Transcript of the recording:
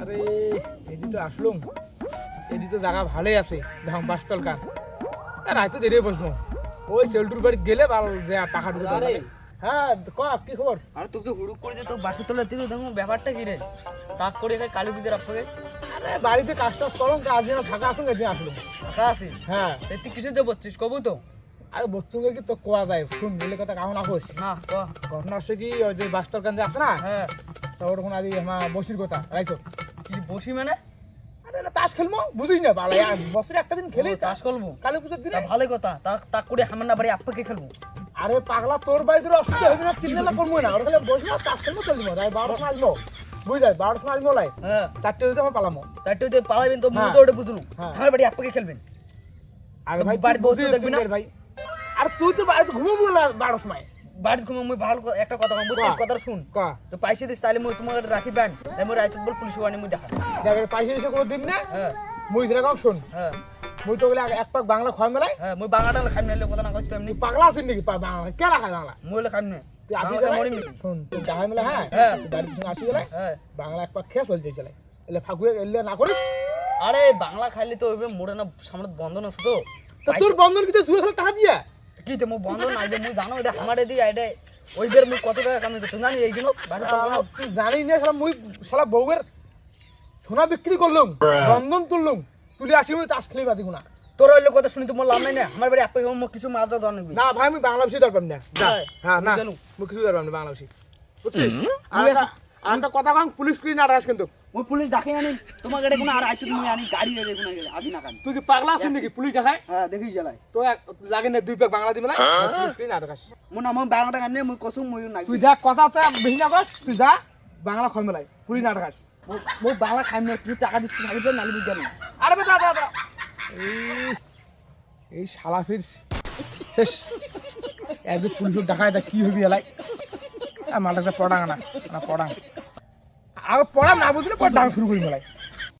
আরে এদি তো আসলুম। এদি তো জায়গা ভালোই আছে দেখুন বাসতল বসবো। ওই সেলটুর বাড়ি গেলে ভালো যে টাকা ঢুকে হ্যাঁ ক কি খবর? আর তোকে হুড়ুক করে তোর বাসে তোলা তুই দেখো ব্যাপারটা কি রে? তাক করে খাই কালী পুজোর আপনাকে আরে বাড়িতে কাজ টাজ করুন কাজ যেন ফাঁকা আসুন এদিন আসলুম। ফাঁকা আছিস হ্যাঁ। তুই কিছু যে বলছিস কবু তো। আরে বস্তুকে কি তো কোয়া যায়? শুন বলে কথা কাহন আসোস না ক। ঘটনা হচ্ছে কি ওই যে বাসতল কান যে আছে না? হ্যাঁ। তা ওরকম আজ আমার বসির কথা রাইছো কি বসি মানে? আরে না তাস খেলব বুঝিস না ভালো বছরে একটা দিন খেলি তাস খেলব কালী পুজোর দিনে। তা ভালোই কথা তাক তাক করে আমার না বাড়ি আপ্পাকে খেলব আরে পাগলা তোর বাড়িতে অসুবিধা হবে না কিনলে করব না ওর খালি বসবো তাস খেলব চলে যাব রায় বারোটা আসব বুঝলি বারোটা সময় আসব লাই। হ্যাঁ। চারটে দিতে আমার পালামো। তাই তুই তো পালাবেন তো মুখ হ্যাঁ। তো ওটা বুঝলু। হ্যাঁ। আমার বাড়ি আপ্পাকে খেলবেন। আরে ভাই বাড়িতে বসে দেখবি না? ভাই। আর তুই তো বাড়িতে ঘুমাবো না বারোটার সময়। বাড়িতে ঘুমে মুই ভালো একটা কথা কম বুঝছিস কথা শুন। তো পয়সা দিস তাহলে মুই তোমার রাখি ব্যান মুই বল পুলিশ ওয়ানি মুই দেখা দেখ পাইছে এসে কোনো দিন না? হ্যাঁ। মুই ধরে শোন। হ্যাঁ। মুই তো এক পাক বাংলা খয় মেলায়? হ্যাঁ মুই বাংলাটা খাই নাইলে কথা না কইতো এমনি। পাগলা আছিস নাকি? বাংলা কে বাংলা? মুই হলে খাই না। তুই গেলে মরি মিলি। তুই হ্যাঁ। তুই আসি গেলে বাংলা এক পাক খেয়ে চলছে চলে এলে। ফাঁকুয়ে এলে না করিস? আরে বাংলা খাইলে তো ওইভাবে মোড়ে না সামনে বন্ধন আছে তো। তোর বন্ধন কিন্তু শুয়ে টাকা দিয়া? কি তো মো বন্ধন নাই মুই জানো এটা আমার এদি আইডে ওই বের মুই কত টাকা কামাই করতে জানি এই জন্য বাড়ি তো তুই জানি না শালা মুই শালা বউয়ের সোনা বিক্রি করলুম বন্ধন তুললুম তুলি আসি মুই তাস খেলি বাদি গুনা তোর হইলে কথা শুনি তো মোর লাভ নাই না আমার বাড়ি আপনি মোক কিছু মাছ দাও জানবি না ভাই আমি বাংলা বিষয় দরকার না। যা। হ্যাঁ, হ্যাঁ না জানো। মুই কিছু দরকার না বাংলা বিষয় বুঝছিস একটা- কথা কম পুলিশ ক্লিন আর কিন্তু ওই পুলিশ ডাকে আনি তোমার গাড়ি কোনো আর আইছো তুমি আনি গাড়ি রে কোনো আজি না কান? তুই কি পাগলা আছিস নাকি? পুলিশ দেখায়? হ্যাঁ দেখি জ্বালাই তো লাগে না দুই প্যাক বাংলা দিবে না? পুলিশ ক্লিন আর দেখাস? মোর নাম বাংলাটা কামনে মুই কসুম মুই নাই তুই যা কথা তো বেশি না কস তুই যা বাংলা খয় মেলাই পুলিশ না দেখাস। মুই বাংলা খাইম না তুই টাকা দিছিস থাকিবে নালি বুঝ জানো আরে বে দাদা দাদা এই এই শালা ফির শেষ। একদিন পুলিশ দেখায় তা কি হবি এলাই মালটা পড়াং না পড়াং আর পড়া না বুঝলে পর ডাং শুরু করি মেলাই